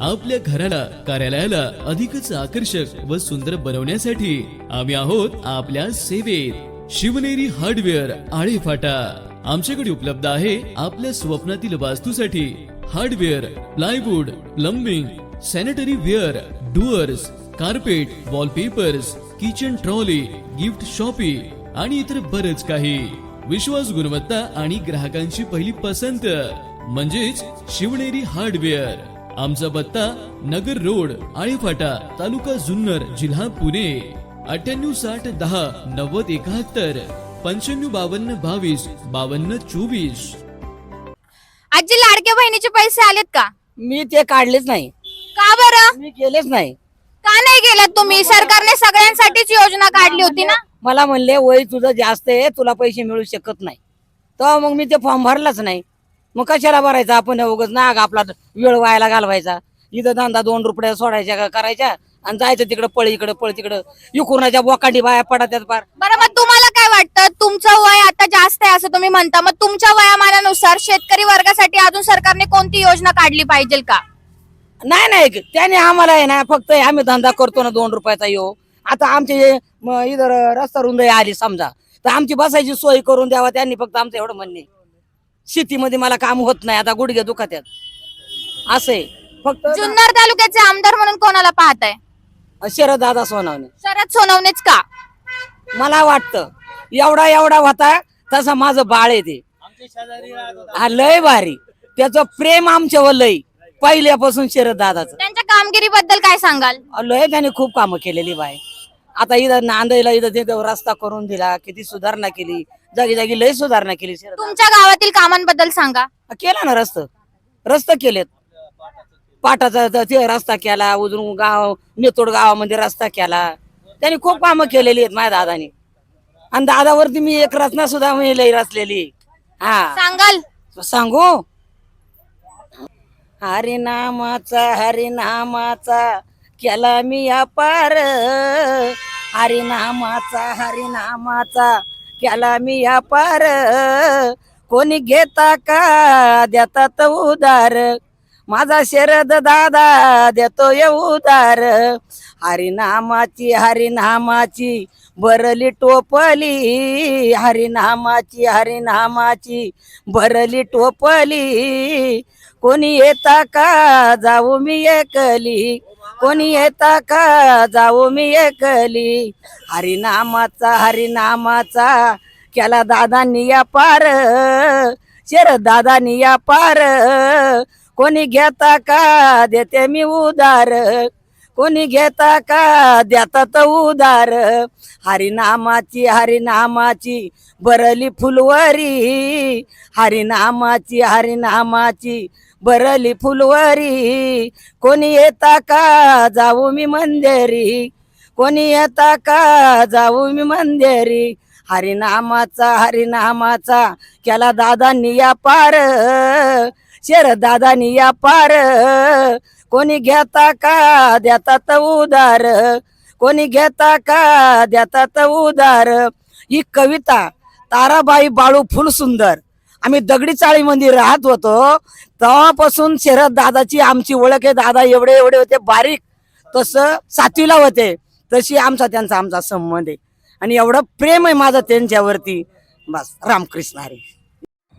आपल्या घराला कार्यालयाला अधिकच आकर्षक व सुंदर बनवण्यासाठी आम्ही आहोत आपल्या सेवेत. शिवनेरी हार्डवेअर आळे फाटा. आमच्याकडे उपलब्ध आहे आपल्या स्वप्नातील वास्तूसाठी hardware plywood plumbing sanitary ware doors carpet wallpapers kitchen trolley gift shoppe आणि इतर बरच काही. विश्वास गुणवत्ता आणि ग्राहकांची पहिली पसंत म्हणजेच शिवनेरी हार्डवेअर. आमचा पत्ता नगर रोड आळेफाटा तालुका जुन्नर जिल्हा पुणे. अठ्ठ्याण्णव साठ दहा नव्वद एकाहत्तर पंच्याण्णव बावन्न बावीस बावन्न चोवीस. आजी लाडक्या बहिणीचे पैसे आलेत का? मी ते काढलेच नाही. का बरं? मी केलेच नाही. का नाही गेलात तुम्ही? सरकारने सगळ्यांसाठीच योजना काढली होती ना? मला म्हणले वय तुझं जास्त आहे तुला पैसे मिळू शकत नाही. तेव्हा मग मी ते फॉर्म भरलाच नाही. मग कशाला भरायचा? आपण उगाच नाग आपला वेळ व्हायला घालवायचा. इथं धंदा दोन रुपये सोडायच्या का करायच्या? आणि जायचं तिकडं पळ इकडं पळ तिकडं. युकुरणाच्या बोकांडी बाया पडतात पार. बरं मग तुम्हाला काय वाटतं? तुमचं वय आता जास्त आहे असं तुम्ही म्हणता. मग तुमच्या वयामानानुसार शेतकरी वर्गासाठी अजून सरकारने कोणती योजना काढली पाहिजे का? नाही नाही. त्याने आम्हाला आहे ना फक्त आम्ही धंदा करतो ना दोन रुपयाचा येऊ आता आमचे इधर रस्ता रुंद आली समजा. तर आमची बसायची सोय करून द्यावा. त्यांनी फक्त आमचं एवढं म्हणणे. शेतीमध्ये मला काम होत नाही आता गुडघे दुखात्यात. असे फक्त जुन्नर तालुक्याचे आमदार म्हणून कोणाला पाहताय? शरद दादा सोनावणे. शरद सोनवणेच का? मला वाटतं एवढा एवढा होता तसा माझं बाळ आहे ते. हा लय भारी. त्याचं प्रेम आमच्यावर लय. पहिल्यापासून शरद दादाचं. त्यांच्या कामगिरीबद्दल काय सांगाल? लय त्याने खूप कामं केलेली बाय आता इथं नांदेडला इथं तिथं रस्ता करून दिला किती सुधारणा केली जागी जागी लय सुधारणा केली. शरद तुमच्या गावातील कामांबद्दल सांगा. केला ना रस्त. रस्त केलेत. पाटाचा त- ते रस्ता केला उजरून गाव नेतोड गावामध्ये रस्ता केला. त्यांनी खूप कामं केलेली आहेत माझ्या दादानी. आणि दादावरती मी एक रचना सुद्धा मी लई रचलेली. हा. सांगाल. सांगू? हरिनामाचा हरिनामाचा. केला मी अपार हरिनामाचा हरिनामाचा केला मी अपार कोणी घेता का? देतात उदार माझा शरद दादा देतो उदार हरिनामाची हरिनामाची बरली टोपली. हरिनामाची हरिनामाची बरली टोपली. कोणी येता का? जाऊ मी एकली. कोणी येता का? जाऊ मी एकली. हरिनामाचा हरिनामाचा केला दादांनी या पार शेर दादांनी या पार कोणी घेता का? देते मी उदार. कोणी घेता का? देतात उदार. हरिनामाची हरिनामाची बरली फुलवरी. हरिनामाची हरिनामाची बरली फुलवारी. कोणी येता का? जाऊ मी मंदिरी. कोणी येता का? जाऊ मी मंदिरी. हरिनामाचा हरिनामाचा केला दादांनी या पार शेर दादानी या पार कोणी घेता का? देतात उदार. कोणी घेता का? देतात उदार. ही कविता ताराबाई बाळू फुल सुंदर आम्ही दगडी चाळीमध्ये राहत होतो. तेव्हापासून शरद दादाची आमची ओळख आहे. दादा एवढे एवढे होते. बारीक तसं सातवीला होते. तशी आमचा त्यांचा आमचा संबंध आहे. आणि एवढं प्रेम आहे माझं त्यांच्यावरती. बस. रामकृष्ण हरी.